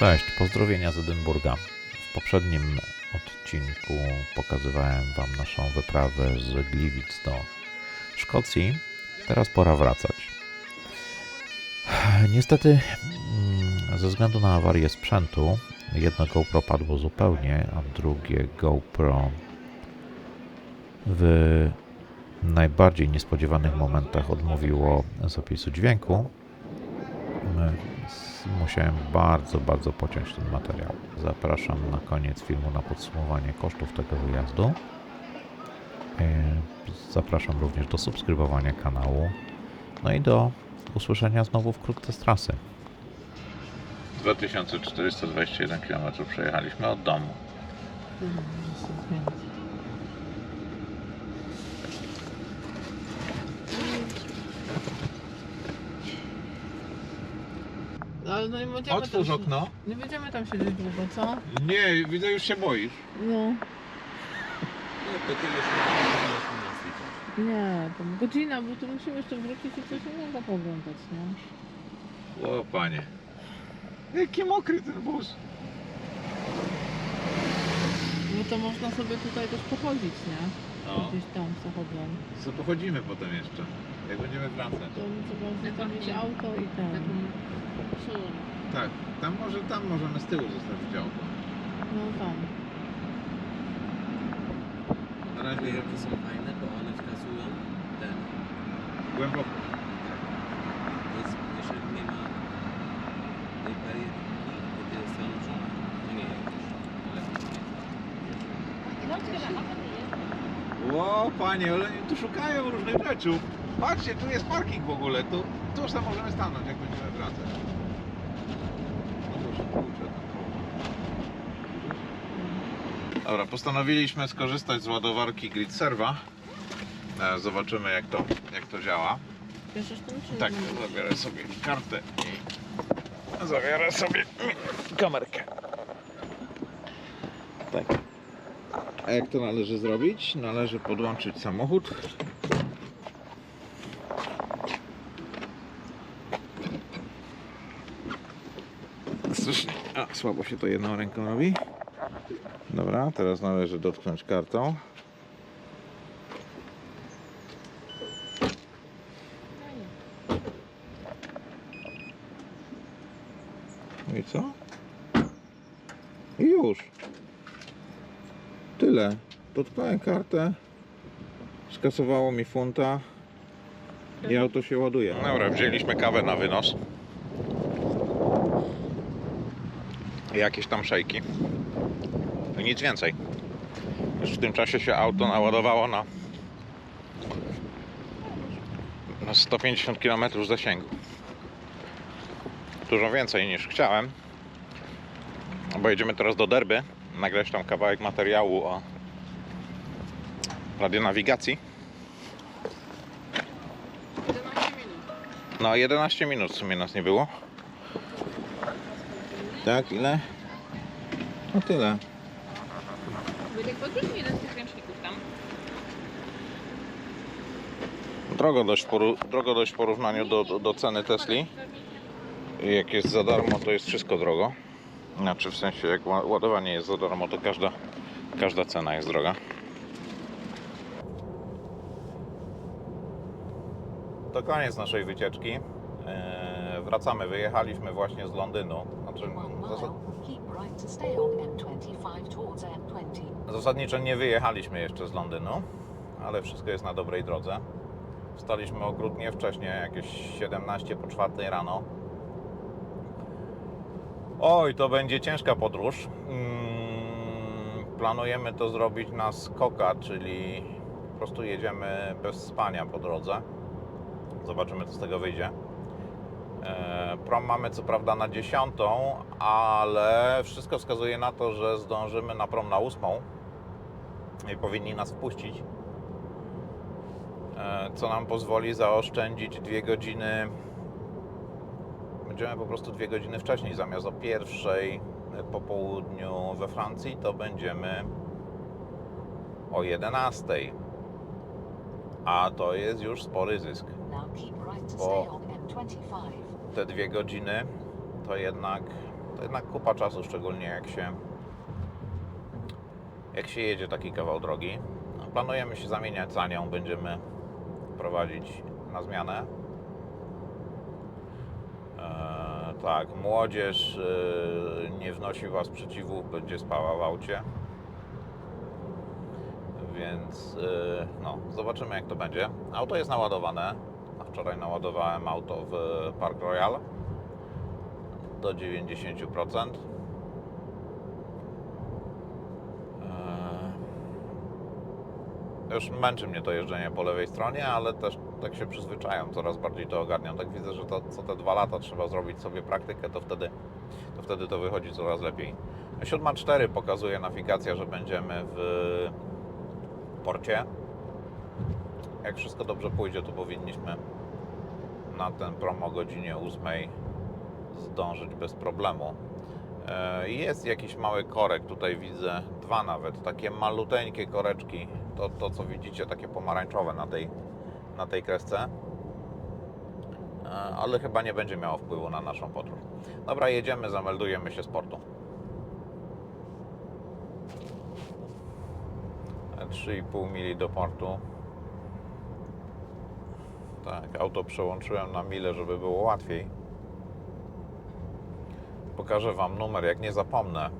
Cześć, pozdrowienia z Edynburga. W poprzednim odcinku pokazywałem Wam naszą wyprawę z Gliwic do Szkocji. Teraz pora wracać. Niestety, mm, ze względu na awarię sprzętu, jedno GoPro padło zupełnie, a drugie GoPro w najbardziej niespodziewanych momentach odmówiło zapisu dźwięku. Musiałem bardzo, bardzo pociąć ten materiał. Zapraszam na koniec filmu na podsumowanie kosztów tego wyjazdu. E, Zapraszam również do subskrybowania kanału. No i do usłyszenia znowu wkrótce z trasy. 2421 km przejechaliśmy od domu. Ale no nie będziemy Otwórz tam, okno. Nie będziemy tam siedzieć długo, co? Nie, widzę, już się boisz. No. No nie Nie, to godzina, bo tu musimy jeszcze wrócić i coś innego poglądać, nie? O panie. Jaki mokry ten bus. No to można sobie tutaj też pochodzić, nie? No. Gdzieś tam samochodem. Co pochodzimy potem jeszcze, jak będziemy wracać. To trzeba tam mieć auto i ten. Tak, tam może, tam możemy z tyłu zostawić działko. No tam. Na Ale razie jakie są fajne, bo one wskazują ten. głęboko. Jest, jeżeli nie ma tej barierki, to to jest. To nie jakoś. O panie, ale oni tu szukają różnych rzeczy. Patrzcie, tu jest parking w ogóle. Tu, tu sobie możemy stanąć, jak będziemy wracać. No proszę, kurczę, tam Dobra, postanowiliśmy skorzystać z ładowarki Grid Serva. E, Zobaczymy jak to, jak to działa. Bierzesz ten czy Tak, zabiorę sobie kartę i zabiorę sobie kamerkę. Tak. A jak to należy zrobić? Należy podłączyć samochód. Strasznie. A, słabo się to jedną ręką robi. Dobra, teraz należy dotknąć kartą. No i co? I już. Tyle. Dotknąłem kartę. Skasowało mi funta. I auto się ładuje. Dobra, wzięliśmy kawę na wynos. Jakieś tam szejki. I nic więcej. Już w tym czasie się auto naładowało na, na 150 km zasięgu. Dużo więcej niż chciałem. Bo jedziemy teraz do Derby. Nagrać tam kawałek materiału o radionawigacji. 11 minut. No 11 minut w sumie nas nie było. Tak, ile? No tyle. Podrzuć mi jeden z tych ręczników tam. Drogo dość, poru, drogo dość w porównaniu do, do, do ceny Tesli. Jak jest za darmo, to jest wszystko drogo. Znaczy w sensie jak ła- ładowanie jest za darmo, to każda, każda cena jest droga. To koniec naszej wycieczki. Wracamy, wyjechaliśmy właśnie z Londynu. Znaczy, One zasad, mile, keep right to stay on M25 towards M20. Zasadniczo nie wyjechaliśmy jeszcze z Londynu, ale wszystko jest na dobrej drodze. Wstaliśmy okrutnie wcześnie, jakieś 17 po 4 rano. Oj, to będzie ciężka podróż. Mm, Planujemy to zrobić na skoka, czyli po prostu jedziemy bez spania po drodze. Zobaczymy, co z tego wyjdzie. E, Prom mamy co prawda na 10, ale wszystko wskazuje na to, że zdążymy na prom na 8 i powinni nas wpuścić. E, Co nam pozwoli zaoszczędzić dwie godziny. Będziemy po prostu dwie godziny wcześniej, zamiast o pierwszej po południu we Francji, to będziemy o 11. A to jest już spory zysk. Bo- stay on M25. Te dwie godziny to jednak To jednak kupa czasu, szczególnie jak się jak się jedzie taki kawał drogi. No, Planujemy się zamieniać za nią, będziemy prowadzić na zmianę. Eee, tak, młodzież e, nie wnosi Was sprzeciwów, będzie spała w aucie. Więc e, no, zobaczymy jak to będzie. Auto jest naładowane. Wczoraj naładowałem auto w Park Royal do 90%. Eee, Już męczy mnie to jeżdżenie po lewej stronie, ale też tak się przyzwyczajam, coraz bardziej to ogarniam. Tak widzę, że to co te dwa lata trzeba zrobić sobie praktykę, to wtedy to, wtedy to wychodzi coraz lepiej. 7.4 pokazuje nawigacja, że będziemy w porcie. Jak wszystko dobrze pójdzie, to powinniśmy na ten prom o godzinie 8 zdążyć bez problemu. E, Jest jakiś mały korek, tutaj widzę dwa nawet, takie maluteńkie koreczki, to, to co widzicie, takie pomarańczowe na tej, na tej kresce. E, Ale chyba nie będzie miało wpływu na naszą podróż. Dobra, jedziemy, zameldujemy się z portu. E, 3,5 mili do portu. Tak, auto przełączyłem na mile, żeby było łatwiej. Pokażę Wam numer, jak nie zapomnę.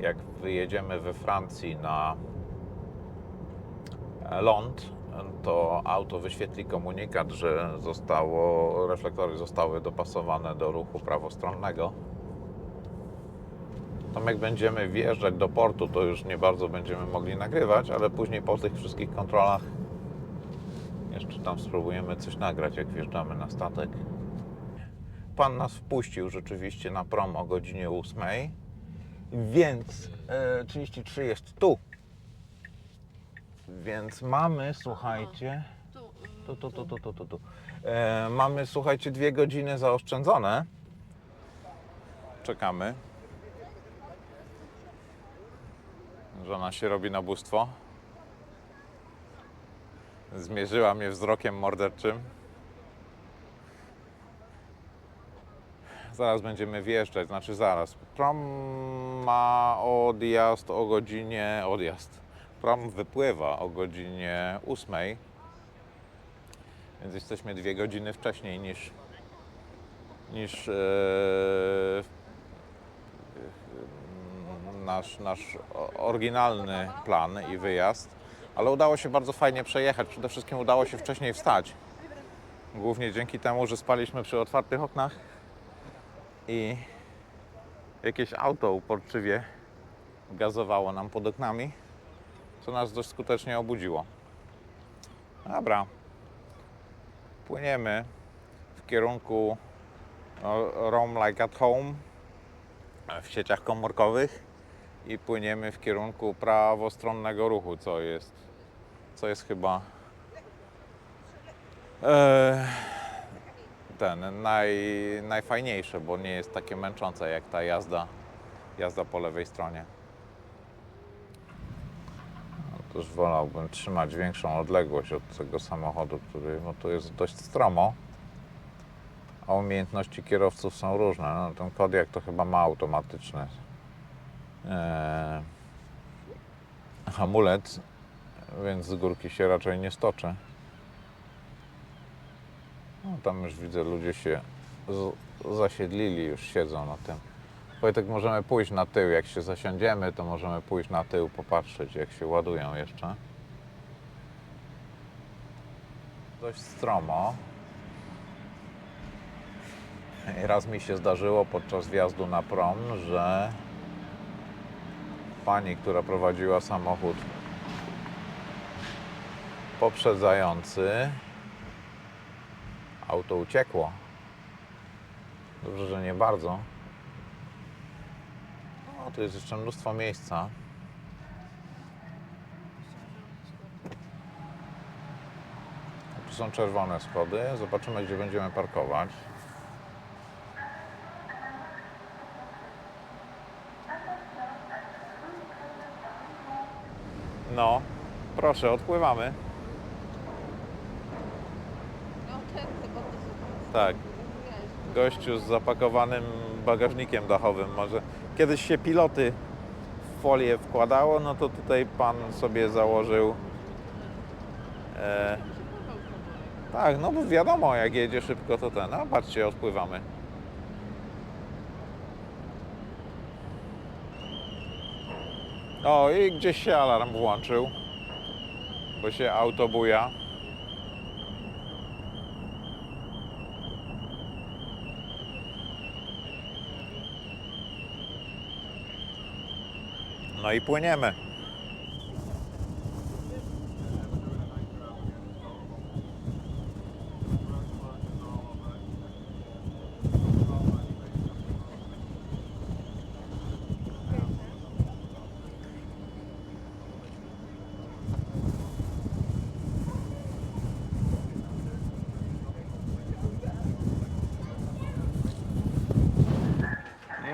Jak wyjedziemy we Francji na ląd, to auto wyświetli komunikat, że zostało, reflektory zostały dopasowane do ruchu prawostronnego. Tam jak będziemy wjeżdżać do portu, to już nie bardzo będziemy mogli nagrywać, ale później po tych wszystkich kontrolach jeszcze tam spróbujemy coś nagrać, jak wjeżdżamy na statek. Pan nas wpuścił rzeczywiście na prom o godzinie 8, więc e, 33 jest tu. Więc mamy, słuchajcie, tu, tu, tu, tu, tu, tu, tu. E, mamy, słuchajcie, dwie godziny zaoszczędzone. Czekamy. Żona się robi na bóstwo. Zmierzyła mnie wzrokiem morderczym. Zaraz będziemy wjeżdżać, znaczy zaraz. Prom ma odjazd o godzinie. Odjazd. Prom wypływa o godzinie 8. Więc jesteśmy dwie godziny wcześniej niż, niż e, nasz, nasz oryginalny plan i wyjazd. Ale udało się bardzo fajnie przejechać. Przede wszystkim udało się wcześniej wstać. Głównie dzięki temu, że spaliśmy przy otwartych oknach i jakieś auto uporczywie gazowało nam pod oknami, co nas dość skutecznie obudziło. Dobra, płyniemy w kierunku no, Roam Like at Home w sieciach komórkowych i płyniemy w kierunku prawostronnego ruchu, co jest, co jest chyba e, ten naj, najfajniejsze, bo nie jest takie męczące jak ta jazda, jazda po lewej stronie. No, Otóż wolałbym trzymać większą odległość od tego samochodu, który no, tu jest dość stromo. A umiejętności kierowców są różne. No, ten Kodiak to chyba ma automatyczny e, hamulec, więc z górki się raczej nie stoczy. No, tam już widzę, ludzie się zasiedlili, już siedzą na tym. Wojtek, możemy pójść na tył. Jak się zasiądziemy, to możemy pójść na tył, popatrzeć, jak się ładują jeszcze. Dość stromo. I raz mi się zdarzyło podczas wjazdu na prom, że pani, która prowadziła samochód poprzedzający, auto uciekło. Dobrze, że nie bardzo. O, tu jest jeszcze mnóstwo miejsca. Tu są czerwone schody. Zobaczymy, gdzie będziemy parkować. No, proszę, odpływamy. No ten chyba to Tak. gościu z zapakowanym bagażnikiem dachowym. Może kiedyś się piloty w folię wkładało, no to tutaj pan sobie założył. E, tak, no bo wiadomo, jak jedzie szybko, to ten. A patrzcie, odpływamy. O, i gdzieś się alarm włączył, bo się auto buja. No i płyniemy.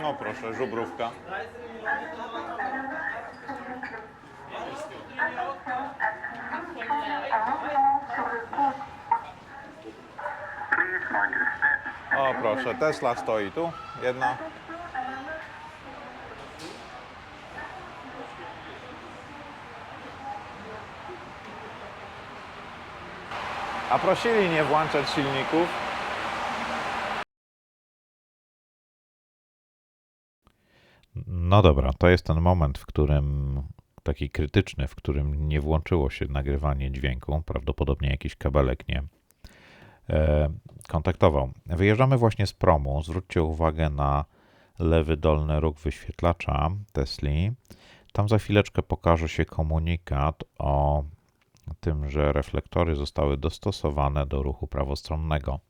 No proszę, żubrówka. O proszę, Tesla stoi tu, jedna. A prosili nie włączać silników. No dobra, to jest ten moment, w którym taki krytyczny, w którym nie włączyło się nagrywanie dźwięku, prawdopodobnie jakiś kabelek nie e, kontaktował. Wyjeżdżamy właśnie z promu. Zwróćcie uwagę na lewy dolny róg wyświetlacza Tesli. Tam za chwileczkę pokaże się komunikat o tym, że reflektory zostały dostosowane do ruchu prawostronnego.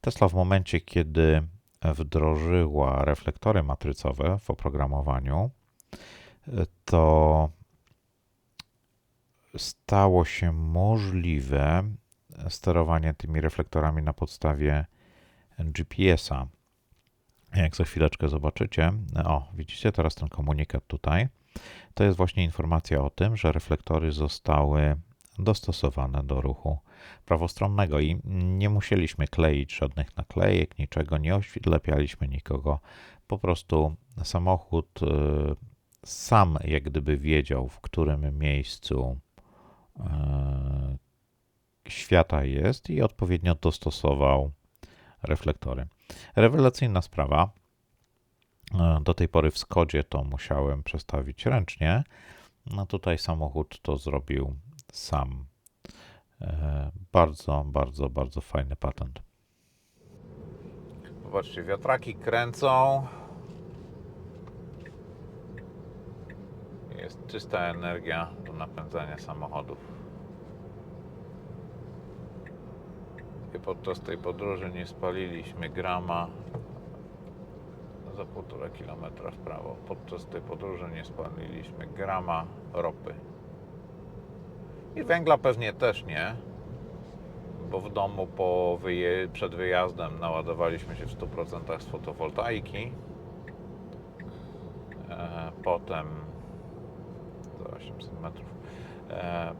Tesla w momencie, kiedy wdrożyła reflektory matrycowe w oprogramowaniu, to stało się możliwe sterowanie tymi reflektorami na podstawie GPS-a. Jak za chwileczkę zobaczycie, o, widzicie teraz ten komunikat tutaj, to jest właśnie informacja o tym, że reflektory zostały dostosowane do ruchu prawostronnego i nie musieliśmy kleić żadnych naklejek, niczego, nie oślepialiśmy nikogo. Po prostu samochód y, sam jak gdyby wiedział, w którym miejscu y, świata jest i odpowiednio dostosował reflektory. Rewelacyjna sprawa. Y, Do tej pory w Skodzie to musiałem przestawić ręcznie. No tutaj samochód to zrobił sam. E, Bardzo, bardzo, bardzo fajny patent. Zobaczcie, wiatraki kręcą. Jest czysta energia do napędzania samochodów. I podczas tej podróży nie spaliliśmy grama za półtora kilometra w prawo. Podczas tej podróży nie spaliliśmy grama ropy. I węgla pewnie też nie, bo w domu po wyje- przed wyjazdem naładowaliśmy się w 100% z fotowoltaiki. E, potem za 800 metrów. E,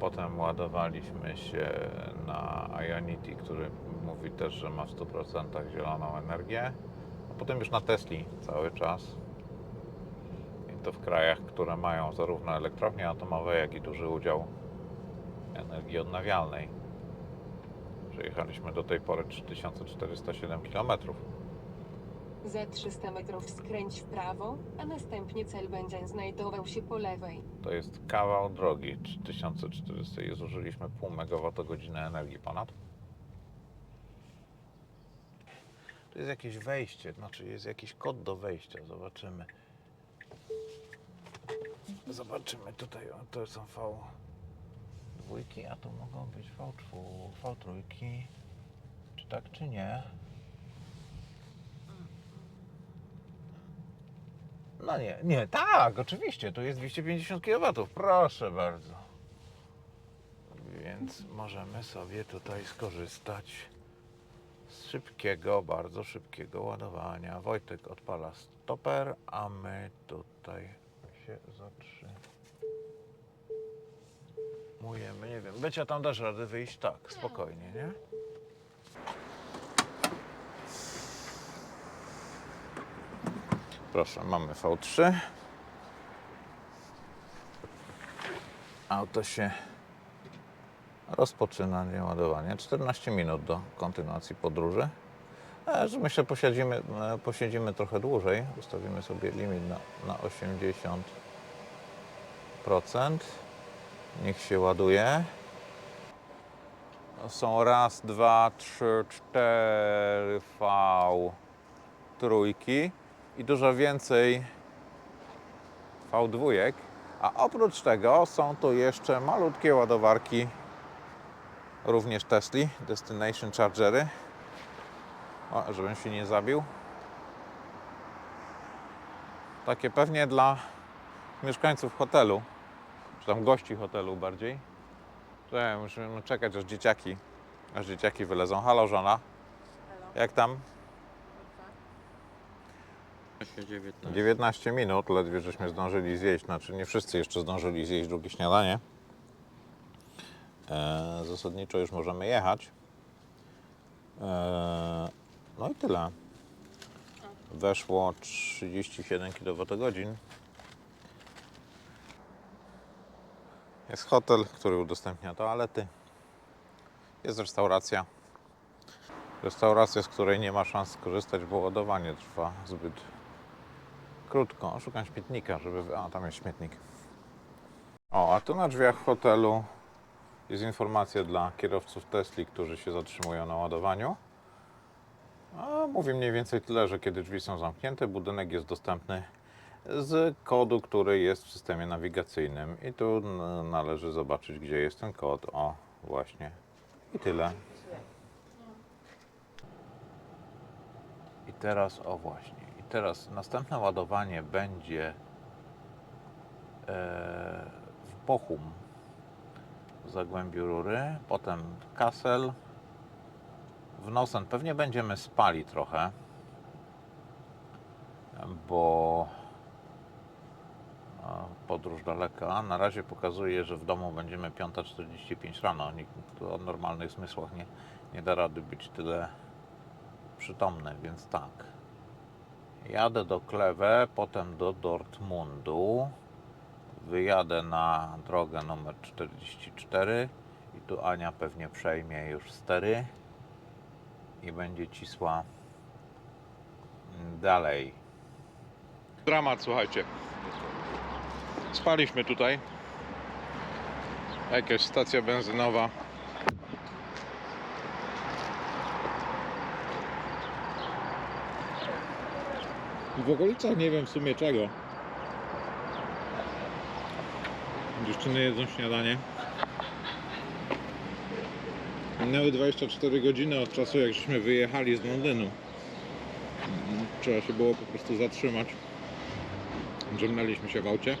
potem ładowaliśmy się na Ionity, który mówi też, że ma w 100% zieloną energię. A potem już na Tesli cały czas. I to w krajach, które mają zarówno elektrownie atomowe, jak i duży udział energii odnawialnej. Przejechaliśmy do tej pory 3407 km. Za 300 metrów skręć w prawo, a następnie cel będzie znajdował się po lewej. To jest kawał drogi 3400 i zużyliśmy pół megawattogodziny energii ponad. Tu jest jakieś wejście, znaczy jest jakiś kod do wejścia, zobaczymy. Zobaczymy tutaj, o, to są V dwójki, a tu mogą być V, V trójki. Czy tak, czy nie? No nie, nie, tak, oczywiście, tu jest 250 kW, proszę bardzo. Więc możemy sobie tutaj skorzystać z szybkiego, bardzo szybkiego ładowania. Wojtek odpala stoper, a my tutaj się Mujemy, nie wiem. Bycia tam dasz radę wyjść tak, spokojnie, nie? Proszę, mamy V3. Auto się rozpoczyna ładowanie. 14 minut do kontynuacji podróży. Myślę, posiedzimy, e, posiedzimy trochę dłużej. Ustawimy sobie limit na, na 80%. Niech się ładuje. Są raz, dwa, trzy, cztery V trójki i dużo więcej V2. A oprócz tego są tu jeszcze malutkie ładowarki, również Tesli, Destination Chargery. O, żebym się nie zabił. Takie pewnie dla mieszkańców hotelu, czy tam gości hotelu bardziej. Że musimy czekać aż dzieciaki, aż dzieciaki wylezą. Halo żona. Jak tam? 19. 19 minut, ledwie żeśmy zdążyli zjeść, znaczy nie wszyscy jeszcze zdążyli zjeść drugie śniadanie. E, zasadniczo już możemy jechać. E, no i tyle. Weszło 37 kWh. Jest hotel, który udostępnia toalety. Jest restauracja. Restauracja, z której nie ma szans skorzystać, bo ładowanie trwa zbyt krótko. Szukam śmietnika, żeby. A, tam jest śmietnik. O, a tu na drzwiach hotelu jest informacja dla kierowców Tesli, którzy się zatrzymują na ładowaniu. A mówi mniej więcej tyle, że kiedy drzwi są zamknięte, budynek jest dostępny z kodu, który jest w systemie nawigacyjnym. I tu należy zobaczyć, gdzie jest ten kod. O, właśnie. I tyle. I teraz, o właśnie, i teraz następne ładowanie będzie e, w Bochum, w Zagłębiu Rury, potem Kassel, w Nosen. Pewnie będziemy spali trochę, bo podróż daleka. Na razie pokazuje, że w domu będziemy 5.45 rano. Nikt o normalnych zmysłach nie, nie da rady być tyle przytomny, więc tak. Jadę do Kleve, potem do Dortmundu. Wyjadę na drogę numer 44 i tu Ania pewnie przejmie już stery i będzie cisła dalej. Dramat, słuchajcie. Spaliśmy tutaj. Jakaś stacja benzynowa. W okolicach nie wiem w sumie czego. Dziewczyny jedzą śniadanie. Minęły 24 godziny od czasu jak żeśmy wyjechali z Londynu. Trzeba się było po prostu zatrzymać. Drzemnęliśmy się w aucie.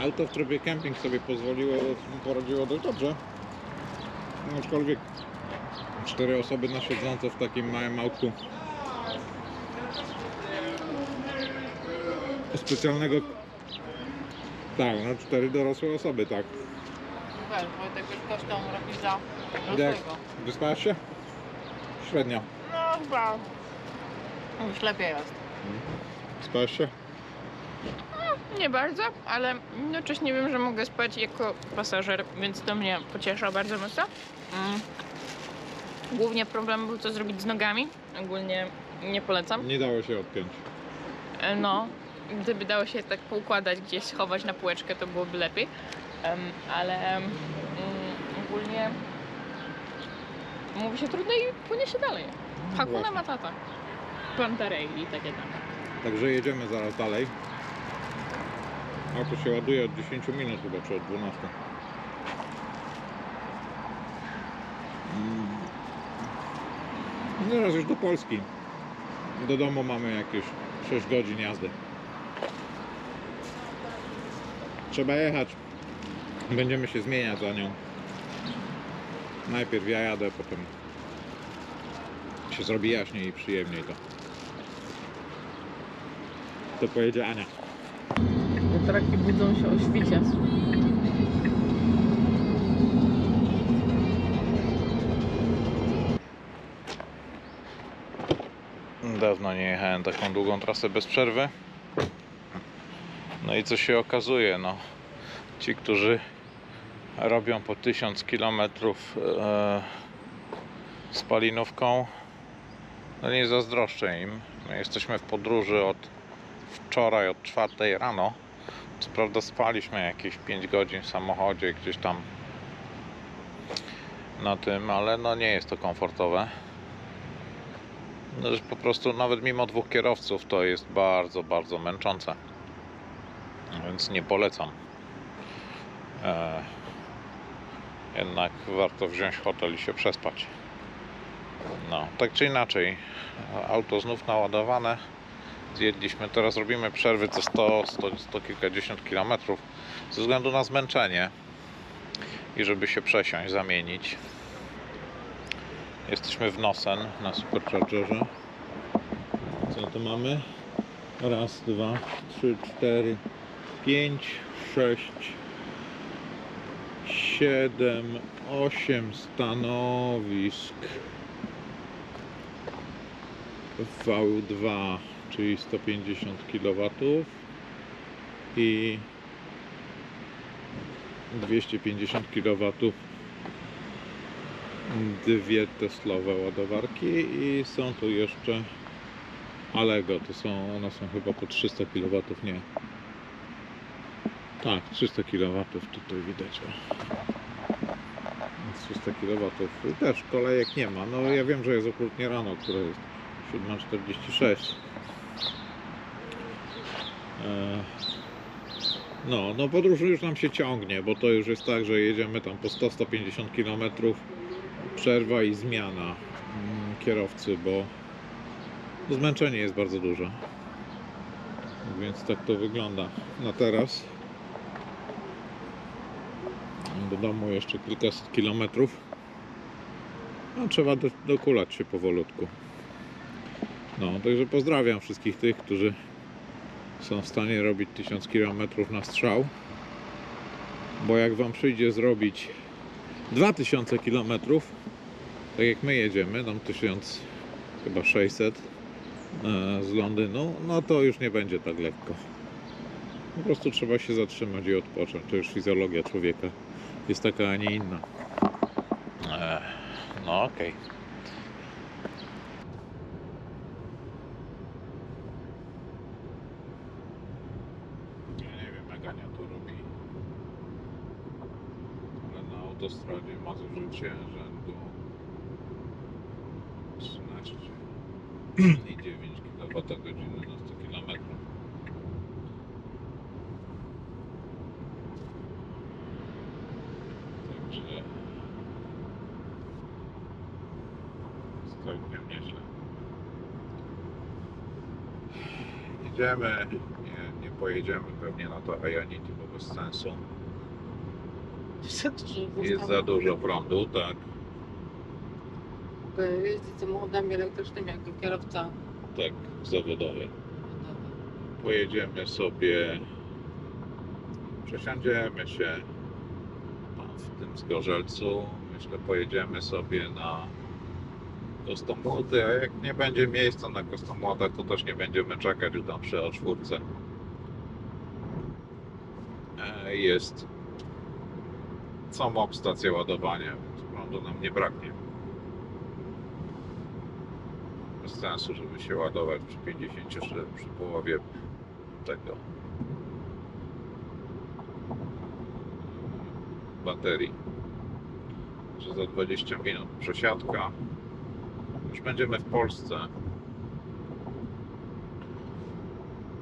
Auto w trybie camping sobie pozwoliło, poradziło dość dobrze. Aczkolwiek cztery osoby na siedząco w takim małym autku specjalnego. Tak, no cztery dorosłe osoby, tak. Weź, Wojtek już kosztą robisz za Jak swojego. wyspałaś się? Średnio. No chyba już lepiej jest. Spałaś się? Nie bardzo, ale jednocześnie wiem, że mogę spać jako pasażer, więc to mnie pociesza bardzo mocno. Mm. Głównie problem był co zrobić z nogami. Ogólnie nie polecam. Nie dało się odpiąć. E, No, gdyby dało się tak poukładać, gdzieś schować na półeczkę, to byłoby lepiej. Ale mm, ogólnie mówi się trudno i płynie się dalej. Hakuna właśnie. Matata. Pantarei i takie tam. Także jedziemy zaraz dalej. Auto się ładuje od 10 minut chyba, czy od 12. Mm. Zaraz już do Polski. Do domu mamy jakieś 6 godzin jazdy. Trzeba jechać. Będziemy się zmieniać za nią. Najpierw ja jadę, potem się zrobi jaśniej i przyjemniej to. To pojedzie Ania. Wiatraki budzą się o świcie. Dawno nie jechałem taką długą trasę bez przerwy. No i co się okazuje, no ci, którzy robią po 1000 km e, spalinówką, no nie zazdroszczę im. My jesteśmy w podróży od wczoraj, od 4 rano. Co prawda spaliśmy jakieś 5 godzin w samochodzie gdzieś tam na tym, ale no nie jest to komfortowe. No, po prostu nawet mimo dwóch kierowców to jest bardzo, bardzo męczące. Więc nie polecam. E, jednak warto wziąć hotel i się przespać. No, tak czy inaczej, auto znów naładowane. Zjedliśmy, teraz robimy przerwy co 100, 100, 100 kilkadziesiąt kilometrów ze względu na zmęczenie i żeby się przesiąść, zamienić. Jesteśmy w Nosen na Superchargerze. Co tu mamy? Raz, dwa, trzy, cztery, pięć, sześć, siedem, osiem stanowisk. V2, czyli 150 kW i 250 kW dwie Teslowe ładowarki i są tu jeszcze Allego, to są, one są chyba po 300 kW, nie. Tak, 300 kW tutaj widać o. 300 kW też kolejek nie ma, no ja wiem, że jest okrutnie rano, które jest 7.46 e... No, no podróż już nam się ciągnie, bo to już jest tak, że jedziemy tam po 100-150 km przerwa i zmiana mm, kierowcy, bo zmęczenie jest bardzo duże. Więc tak to wygląda na teraz. Do domu jeszcze kilkaset kilometrów. No, trzeba do, dokulać się powolutku. No, także pozdrawiam wszystkich tych, którzy są w stanie robić 1000 km na strzał. Bo jak Wam przyjdzie zrobić 2000 km, tak jak my jedziemy, tam 1000, chyba 600 e, z Londynu, no to już nie będzie tak lekko. Po prostu trzeba się zatrzymać i odpocząć. To już fizjologia człowieka jest taka, a nie inna. E, no okej. Ja nie wiem jak Ania to robi. Ale na autostradzie ma zużycie rzędu 13 i 9 kWh na 100 km. Także całkiem nieźle. Nie pojedziemy pewnie na to Ayaniti, bo bez sensu. Jest za dużo prądu, tak. Jeździć samochodami elektrycznymi jako kierowca. Tak, zawodowy. Pojedziemy sobie, przesiądziemy się w tym Zgorzelcu. Myślę, pojedziemy sobie na Kostomłody, a jak nie będzie miejsca na Kostomłodach, to też nie będziemy czekać tam przy O4. Jest samą stację ładowania, więc prądu nam nie braknie. Bez sensu, żeby się ładować przy 50 czy przy połowie tego baterii. Że za 20 minut przesiadka. Już będziemy w Polsce.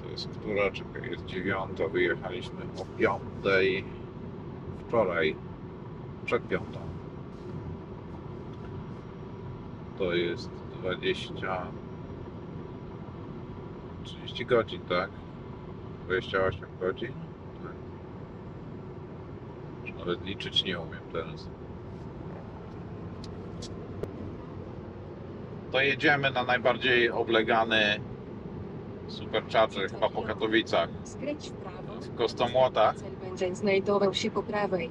To jest która? Czekaj, jest dziewiąta. Wyjechaliśmy o piątej. Wczoraj. Przed piątą. To jest 20 30 godzin, tak? 28 godzin? Tak. Nawet liczyć nie umiem teraz. To jedziemy na najbardziej oblegany supercharger chyba po Katowicach. Skręć w prawo. W Kostomłotach. Będzie znajdował się po prawej.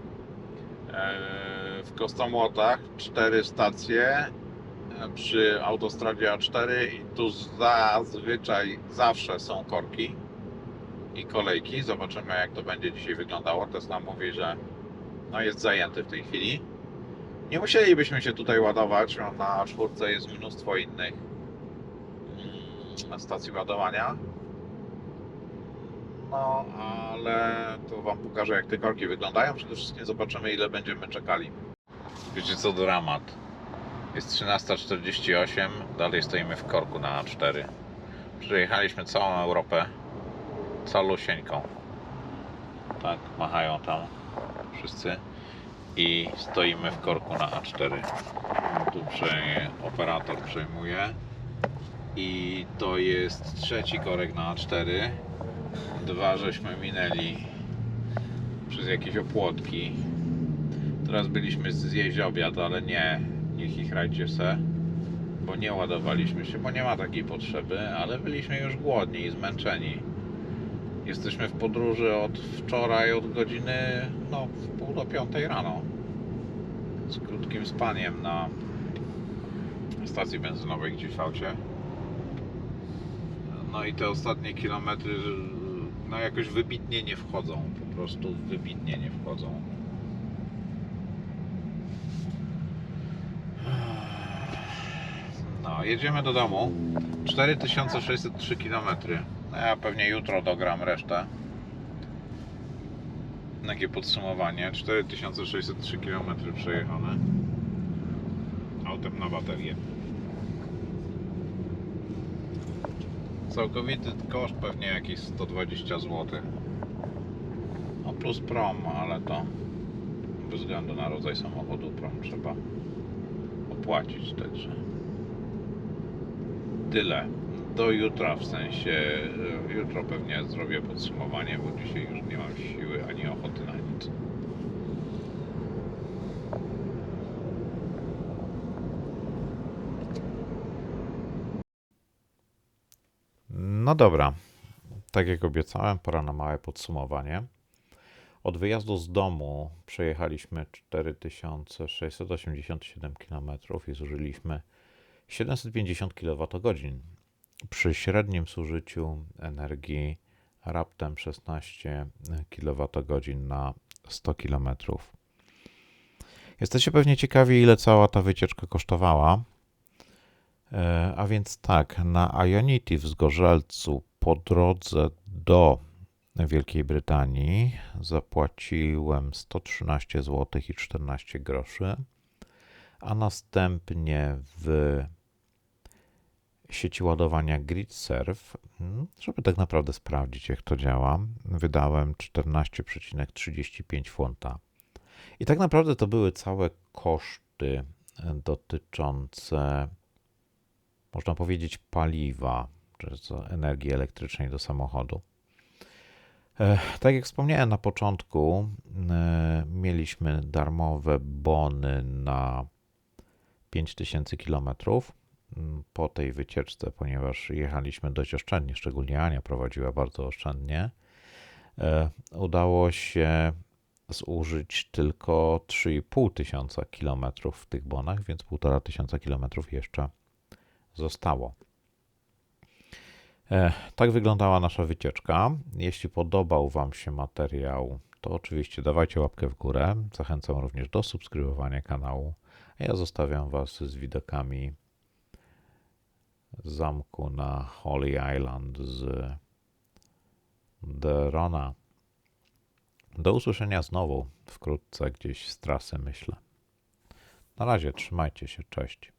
E, w Kostomłotach cztery stacje przy autostradzie A4 i tu zazwyczaj zawsze są korki i kolejki. Zobaczymy jak to będzie dzisiaj wyglądało. Tesla mówi, że no jest zajęty w tej chwili. Nie musielibyśmy się tutaj ładować, bo na czwórce jest mnóstwo innych stacji ładowania. No, ale to Wam pokażę jak te korki wyglądają. Przede wszystkim zobaczymy ile będziemy czekali. Wiecie co dramat? Jest 13.48, dalej stoimy w korku na A4. Przejechaliśmy całą Europę calusieńką. Tak, machają tam wszyscy. I stoimy w korku na A4. Tu operator przejmuje. I to jest trzeci korek na A4. Dwa żeśmy minęli przez jakieś opłotki. Teraz byliśmy zjeść obiad, ale nie, ich rajcie se, bo nie ładowaliśmy się, bo nie ma takiej potrzeby, ale byliśmy już głodni i zmęczeni. Jesteśmy w podróży od wczoraj, od godziny, no, w pół do piątej rano. Z krótkim spaniem na stacji benzynowej gdzieś w aucie. No i te ostatnie kilometry, no jakoś wybitnie nie wchodzą, po prostu wybitnie nie wchodzą. No, jedziemy do domu. 4603 km. No ja pewnie jutro dogram resztę. Takie podsumowanie. 4603 km przejechane. Autem na baterię. Całkowity koszt pewnie jakieś 120 zł. No plus prom, ale to bez względu na rodzaj samochodu prom trzeba opłacić, także tyle. Do jutra, w sensie e, jutro pewnie zrobię podsumowanie, bo dzisiaj już nie mam siły ani ochoty na nic. No dobra, tak jak obiecałem, pora na małe podsumowanie. Od wyjazdu z domu przejechaliśmy 4687 km i zużyliśmy 750 kWh przy średnim zużyciu energii raptem 16 kWh na 100 km. Jesteście pewnie ciekawi, ile cała ta wycieczka kosztowała. E, A więc tak, na Ionity w Zgorzelcu po drodze do Wielkiej Brytanii zapłaciłem 113 zł i 14 groszy, a następnie w sieci ładowania GridServe, żeby tak naprawdę sprawdzić jak to działa, wydałem 14,35 funta. I tak naprawdę to były całe koszty dotyczące można powiedzieć, paliwa, czy energii elektrycznej do samochodu. E, tak jak wspomniałem na początku, e, mieliśmy darmowe bony na 5000 km po tej wycieczce, ponieważ jechaliśmy dość oszczędnie, szczególnie Ania prowadziła bardzo oszczędnie. E, udało się zużyć tylko 3,5 tysiąca kilometrów w tych bonach, więc 1,5 tysiąca kilometrów jeszcze zostało. E, tak wyglądała nasza wycieczka. Jeśli podobał Wam się materiał, to oczywiście dawajcie łapkę w górę. Zachęcam również do subskrybowania kanału. Ja zostawiam Was z widokami zamku na Holy Island z Derona. Do usłyszenia znowu wkrótce gdzieś z trasy, myślę. Na razie, trzymajcie się, cześć.